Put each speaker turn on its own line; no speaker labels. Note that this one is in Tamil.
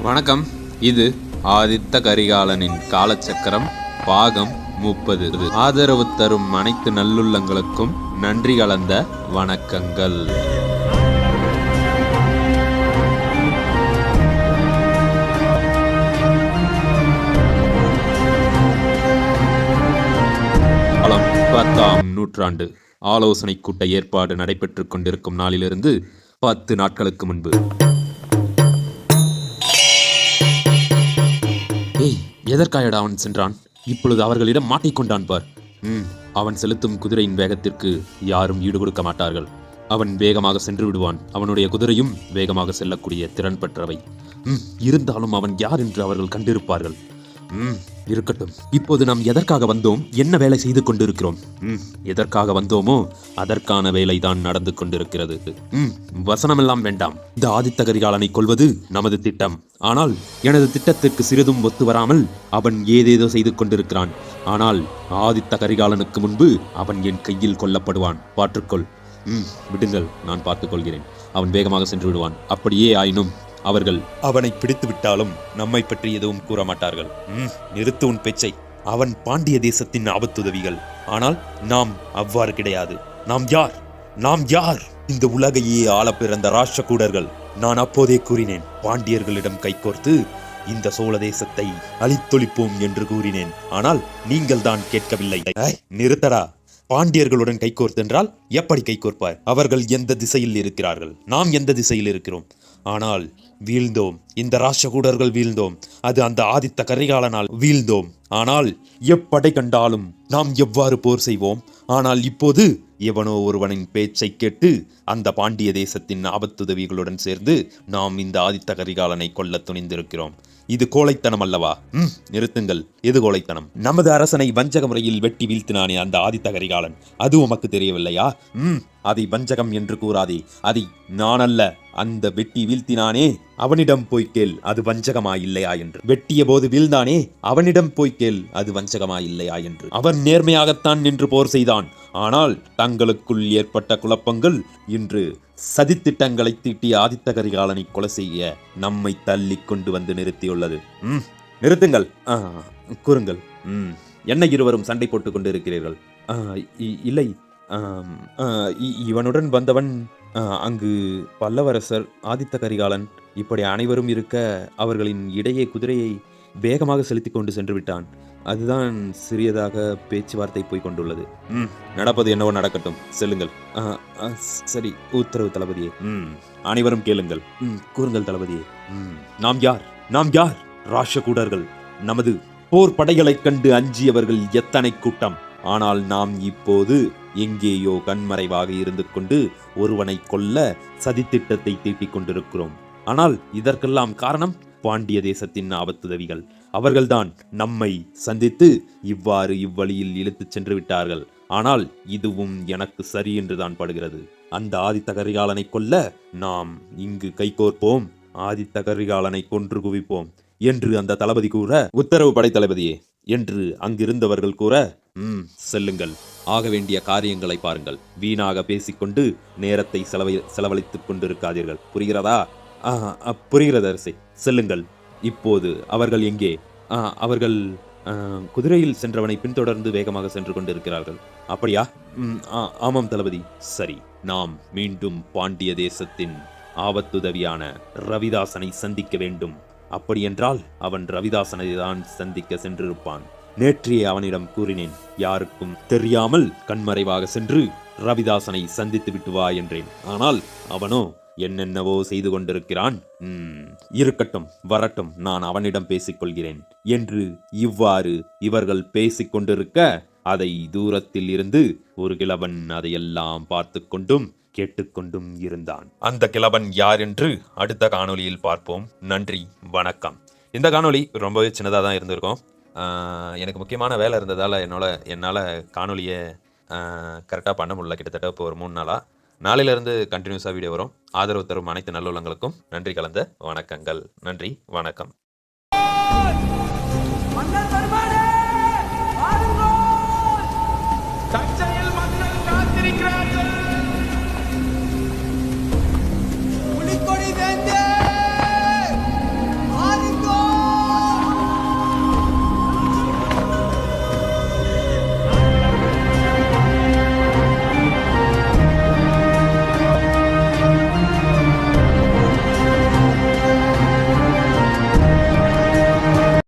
வணக்கம். இது ஆதித்த கரிகாலனின் காலச்சக்கரம் பாகம் முப்பது. ஆதரவு தரும் அனைத்து நல்லுள்ளங்களுக்கும் நன்றி கலந்த வணக்கங்கள். பத்தாம் நூற்றாண்டு. ஆலோசனை கூட்ட ஏற்பாடு நடைபெற்றுக் கொண்டிருக்கும் நாளிலிருந்து பத்து நாட்களுக்கு முன்பு. எதற்காயடா அவன் சென்றான்? இப்பொழுது அவர்களிடம் மாட்டிக்கொண்டான் பார். ம் அவன் செலுத்தும் குதிரையின் வேகத்திற்கு யாரும் ஈடு கொடுக்க மாட்டார்கள். அவன் வேகமாக சென்று விடுவான். அவனுடைய குதிரையும் வேகமாக செல்லக்கூடிய திறன் பெற்றவை. ம் இருந்தாலும் அவன் யார் என்று அவர்கள் கண்டிருப்பார்கள். இருக்கட்டும். இப்போது நாம் எதற்காக வந்தோம்? என்ன வேலை செய்து கொண்டிருக்கிறோம்? எதற்காக வந்தோமோ அதற்கான வேலை தான் நடந்து கொண்டிருக்கிறது. ம். வசனமெல்லாம் வேண்டாம். இந்த ஆதித்த கரிகாலனை கொல்வது நமது திட்டம். ஆனால் எனது திட்டத்திற்கு சிறிதும் ஒத்து வராமல் அவன் ஏதேதோ செய்து கொண்டிருக்கிறான். ஆனால் ஆதித்த கரிகாலனுக்கு முன்பு அவன் என் கையில் கொல்லப்படுவான். பாற்றுக்கொள் ம். விடுங்கள் நான் பார்த்துக் கொள்கிறேன் அவன் வேகமாக சென்று விடுவான். அப்படியே ஆயினும் அவர்கள் அவனை பிடித்து விட்டாலும் நம்மை பற்றி எதுவும் கூற மாட்டார்கள் நிறுத்து உன் பேச்சை. அவன் பாண்டிய தேசத்தின் ஆபத்துதவிகள். ஆனால் நாம் அவ்வாறு கிடையாது. நாம் யார்? நாம் யார்? இந்த உலகையே ஆள பிறந்த ராஷ்டிரகூடர்கள் நான் அப்போதே கூறினேன் பாண்டியர்களிடம் கைகோர்த்து இந்த சோழ தேசத்தை அழித்தொழிப்போம் என்று கூறினேன். ஆனால் நீங்கள் தான் கேட்கவில்லை. ஏய், நிறுத்தடா. பாண்டியர்களுடன் கைகோர்த்தென்றால் எப்படி கைகோர்ப்பார்? அவர்கள் எந்த திசையில் இருக்கிறார்கள்? நாம் எந்த திசையில் இருக்கிறோம்? ஆனால் வீழ்ந்தோம். இந்த ராஷகூடர்கள் வீழ்ந்தோம். அது அந்த ஆதித்த கரிகாலனால் வீழ்ந்தோம். ஆனால் எப்படை கண்டாலும் நாம் எவ்வாறு போர் செய்வோம்? ஆனால் இப்போது எவனோ ஒருவனின் பேச்சை கேட்டு அந்த பாண்டிய தேசத்தின் ஆபத்துதவிகளுடன் சேர்ந்து நாம் இந்த ஆதித்த கரிகாலனை கொல்ல துணிந்திருக்கிறோம். இது கோழைத்தனம் அல்லவா? ம். நிறுத்துங்கள். எது கோழைத்தனம்? நமது அரசனை வஞ்சக முறையில் வெட்டி வீழ்த்தினானே அந்த ஆதித்த கரிகாலன். அது உமக்கு தெரியவில்லையா? ம். அதை வஞ்சகம் என்று கூறாதே. அதை நான் அல்ல அந்த வெட்டி வீழ்த்தினானே? அவனிடம் போய் கேள் அது வஞ்சகமா இல்லையா என்று. வெட்டிய போது வீழ்ந்தானே? அவனிடம் போய் கேள் அது வஞ்சகமா இல்லையா என்று. அவன் நேர்மையாகத்தான் நின்று போர் செய்தான். ஆனால் தங்களுக்குள் ஏற்பட்ட குழப்பங்கள் இன்று சதித்திட்டங்களை தீட்டிய ஆதித்த கரிகாலனை கொலை செய்ய நம்மை தள்ளி கொண்டு வந்து நிறுத்தியுள்ளது. ம் நிறுத்துங்கள். ஆ, கூறுங்கள். ம் என்ன இருவரும் சண்டை போட்டுக் கொண்டு இருக்கிறீர்கள் இ- இல்லை. இவனுடன் வந்தவன் அங்கு பல்லவரசர் ஆதித்த கரிகாலன் இப்படி அனைவரும் இருக்க அவர்களின் இடையே குதிரையை வேகமாக செலுத்தி கொண்டு சென்று விட்டான். அதுதான் சிறியதாக பேச்சுவார்த்தை போய் கொண்டுள்ளது. ம் நடப்பது என்னவோ நடக்கட்டும். செல்லுங்கள். ஆ, ஆ, சரி உத்தரவு தளபதியே. ம் அனைவரும் கேளுங்கள். ம் கூறுங்கள் தளபதியே. ம் நாம் யார்? நாம் யார்? ராஷகூடர்கள் நமது போர் படைகளைக் கண்டு அஞ்சியவர்கள் எத்தனை கூட்டம்? ஆனால் நாம் இப்போது எங்கேயோ கண்மறைவாக இருந்து கொண்டு ஒருவனை கொல்ல சதித்திட்டத்தை தீட்டிக் கொண்டிருக்கிறோம். ஆனால் இதற்கெல்லாம் காரணம் பாண்டிய தேசத்தின் ஆபத்துதவிகள். அவர்கள்தான் நம்மை சந்தித்து இவ்வாறு இவ்வழியில் இழுத்துச் சென்று விட்டார்கள். ஆனால் இதுவும் எனக்கு சரி என்றுதான் படுகிறது. அந்த ஆதித்த கரிகாலனை கொல்ல நாம் இங்கு கைகோர்ப்போம் ஆதித்த கரிகாலனை கொன்று குவிப்போம் என்று அந்த தளபதி கூற உத்தரவு படை தளபதியே என்று அங்கிருந்தவர்கள் கூற ம் செல்லுங்கள். ஆக வேண்டிய காரியங்களை பாருங்கள். வீணாக பேசிக்கொண்டு நேரத்தை செலவை செலவழித்துக் கொண்டிருக்காதீர்கள். புரிகிறதா? புரிகிறது அரசை. செல்லுங்கள். இப்போது அவர்கள் எங்கே? ஆ, அவர்கள் குதிரையில் சென்றவனை பின்தொடர்ந்து வேகமாக சென்று கொண்டிருக்கிறார்கள். அப்படியா? ம், ஆ- ஆமாம் தளபதி. சரி நாம் மீண்டும் பாண்டிய தேசத்தின் ஆபத்துதவியான ரவிதாசனை சந்திக்க வேண்டும். அப்படியென்றால் அவன் ரவிதாசனை தான் சந்திக்க சென்றிருப்பான். நேற்றே அவனிடம் கூறினேன் யாருக்கும் தெரியாமல் கண்மறைவாக சென்று ரவிதாசனை சந்தித்து விட்டு வா என்றேன். ஆனால் அவனோ என்னென்னவோ செய்து கொண்டிருக்கிறான். இருக்கட்டும் வரட்டும் நான் அவனிடம் பேசிக்கொள்கிறேன் என்று இவ்வாறு இவர்கள் பேசிக்கொண்டிருக்க அதை தூரத்தில் இருந்து ஒரு கிழவன் அதையெல்லாம் பார்த்து கொண்டும் கேட்டுக்கொண்டும் இருந்தான். அந்த கிழவன் யார் என்று அடுத்த காணொலியில் பார்ப்போம். நன்றி வணக்கம். இந்த காணொலி ரொம்பவே சின்னதாக தான் இருந்திருக்கும். எனக்கு முக்கியமான வேலை இருந்ததால் என்னோட என்னால் காணொலியை கரெக்டாக பண்ண முடியல. கிட்டத்தட்ட இப்போ ஒரு மூணு நாளாக நாளையிலேருந்து கண்டினியூஸாக வீடியோ வரும். ஆதரவு தரும் அனைத்து நல்லுள்ளங்களுக்கும். நன்றி கலந்த வணக்கங்கள். நன்றி. வணக்கம்.